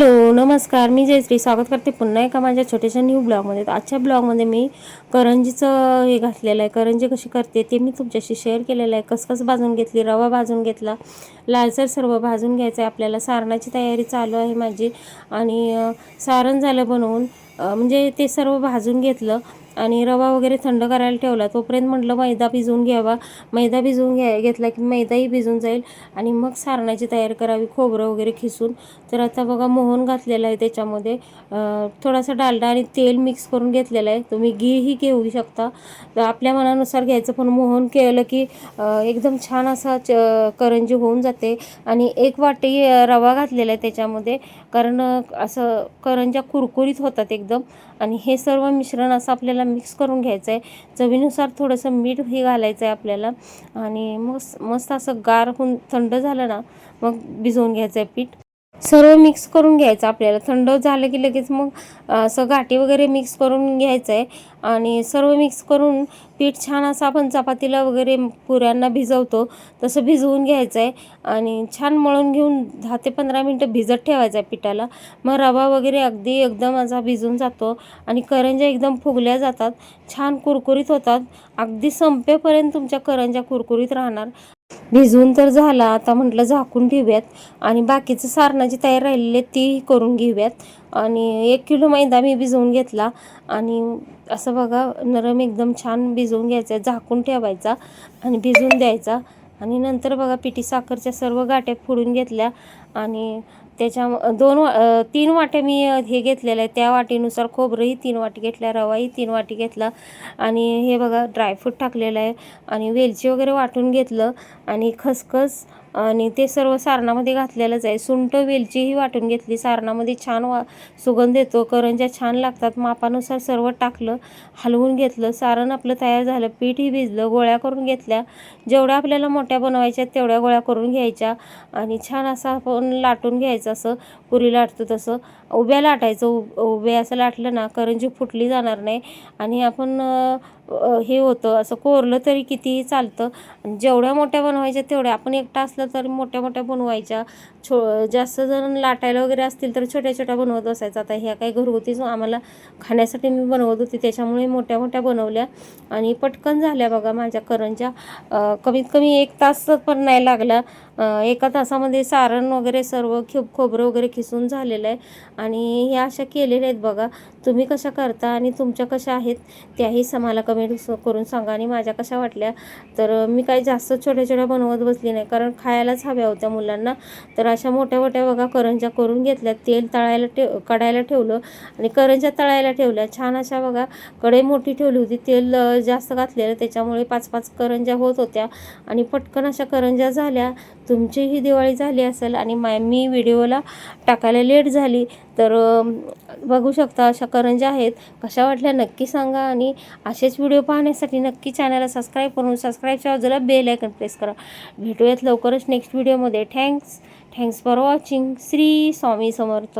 Hello नमस्कार. मी जयश्री. स्वागत करते पुन्हा एका माझ्या छोट्याशा न्यू ब्लॉगमध्ये तर आजच्या ब्लॉगमध्ये मी करंजीचं हे घातलेलं आहे. करंजी कशी करते ते मी तुमच्याशी शेअर केलेलं आहे. कसकस भाजून घेतली रवा भाजून घेतला लालसर सर्व भाजून घ्यायचं आहे. आपल्याला सारणाची तयारी चालू आहे माझी. आणि सारण झालं बनवून. म्हणजे ते सर्व भाजून घेतलं आणि रवा वगैरे थंड करायला ठेवला. तोपर्यंत म्हटलं मैदा भिजवून घ्यावा. मैदा भिजवून घ्या घेतला की मैदाही भिजून जाईल आणि मग सारणाची तयार करावी खोबरं वगैरे खिसून. तर आता बघा मोहन घातलेलं आहे त्याच्यामध्ये. थोडासा डालडा आणि तेल मिक्स करून घेतलेलं आहे. तुम्ही घीही घेऊ शकता. तर आपल्या मनानुसार घ्यायचं पण मोहन केलं की एकदम छान असा च करंजी होऊन जाते. आणि एक वाटी रवा घातलेला आहे त्याच्यामध्ये. कारण असं करंज्या कुरकुरीत होतात एकदम. एकदम. आणि हे सर्व मिश्रण असं आपल्याला मिक्स करून घ्यायचं आहे चवीनुसार थोडंसं मीठ हे घालायचं आहे आपल्याला. आणि मस्त मस्त असं गार होऊन थंड झालं ना मग भिजवून घ्यायचं आहे पीठ. सर्व मिक्स करून घ्यायचं आपल्याला. थंड झालं की लगेच मग असं गाठी वगैरे मिक्स करून घ्यायचं आहे आणि सर्व मिक्स करून पीठ छान असं आपण चपातीला वगैरे पुऱ्यांना भिजवतो तसं भिजवून घ्यायचं आहे आणि छान मळून घेऊन दहा ते पंधरा मिनटं भिजत ठेवायचं आहे पिठाला. मग रवा वगैरे अगदी एकदम असा भिजून जातो. आणि करंज्या एकदम फुगल्या जातात. छान कुरकुरीत होतात. अगदी संपेपर्यंत तुमच्या करंज्या कुरकुरीत राहणार. भिजवून तर झाला आता म्हटलं झाकून ठेवूयात. आणि बाकीचं सारणाची तयार राहिलेली आहे करून घेऊयात. आणि एक किलो मैदा मी भिजवून घेतला. आणि असं बघा नरम एकदम छान भिजवून घ्यायचा झाकून ठेवायचा आणि भिजवून द्यायचा. आणि नंतर बघा पिठी साखरच्या सर्व गाठ्या फोडून घेतल्या. आणि त्याच्या दोन वा तीन वाट्या मी हे घेतलेलं आहे त्या वाटीनुसार खोबरंही तीन वाटी घेतल्या रवाही तीन वाटी घेतला आणि हे बघा ड्रायफ्रूट टाकलेलं आहे. आणि वेलची वगैरे वाटून घेतलं आणि खसखस आणि ते सर्व सारणामध्ये घातलेलंच आहे. सुंठ वेलचीही वाटून घेतली. सारणामध्ये छान वा सुगंध येतो. करंज्या छान लागतात. मापानुसार सर्व टाकलं हलवून घेतलं. सारण आपलं तयार झालं. पीठही भिजलं. गोळ्या करून घेतल्या. जेवढ्या आपल्याला मोठ्या बनवायच्या तेवढ्या गोळ्या करून घ्यायच्या. आणि छान असं आपण लाटून घ्यायचं. असं पुरी लाटतो तसं. उभ्या लाटायचं. उब उभे असं लाटलं ना करंजी फुटली जाणार नाही. आणि आपण हे होतं. असं कोरलं तरी कितीही चालतं. आणि जेवढ्या मोठ्या बनवायच्या तेवढ्या. आपण एकटा असलं तर मोठ्या मोठ्या बनवायच्या. छो जास्त जर लाटायला वगैरे असतील तर छोट्या छोट्या बनवत बसायचं. आता ह्या काही घरगुतीच आम्हाला खाण्यासाठी मी बनवत होती त्याच्यामुळे मोठ्या मोठ्या बनवल्या. आणि पटकन झाल्या बघा माझ्या करंज्या कमीत कमी एक तास पण नाही लागला. एका तासामध्ये सारण वगैरे सर्व खिप खोबरं वगैरे खिसून झालेलं आहे. आणि ह्या अशा केलेल्या आहेत बघा. तुम्ही कशा करता आणि तुमच्या कशा आहेत त्याही समाला मला कमेंट करून सांगा. आणि माझ्या कशा वाटल्या तर मी काही जास्त छोट्या छोट्या बनवत बसली नाही. कारण खायलाच हव्या होत्या मुलांना. तर अशा मोठ्या मोठ्या बघा करंज्या करून घेतल्या. तेल तळायला ठेव कढायला ठेवलं. आणि करंज्या तळायला ठेवल्या. छान अशा बघा कढई मोठी ठेवली होती. तेल जास्त घातलेलं. त्याच्यामुळे पाच पाच करंज्या होत होत्या. आणि पटकन अशा करंज्या झाल्या. तुमचीही दिवाळी झाली असेल आणि माय मी व्हिडिओला टाकायला लेट झाली तर बघू शकता अशा करंज्या आहेत. कशा वाटल्या नक्की सांगा आणि असेच व्हिडिओ पाहण्यासाठी नक्की चॅनलला सबस्क्राईब करून सबस्क्राईबच्या बाजूला बेल आयकन प्रेस करा. भेटूयात लवकरच नेक्स्ट व्हिडिओमध्ये thanks thanks for watching Shri Swami Samarth.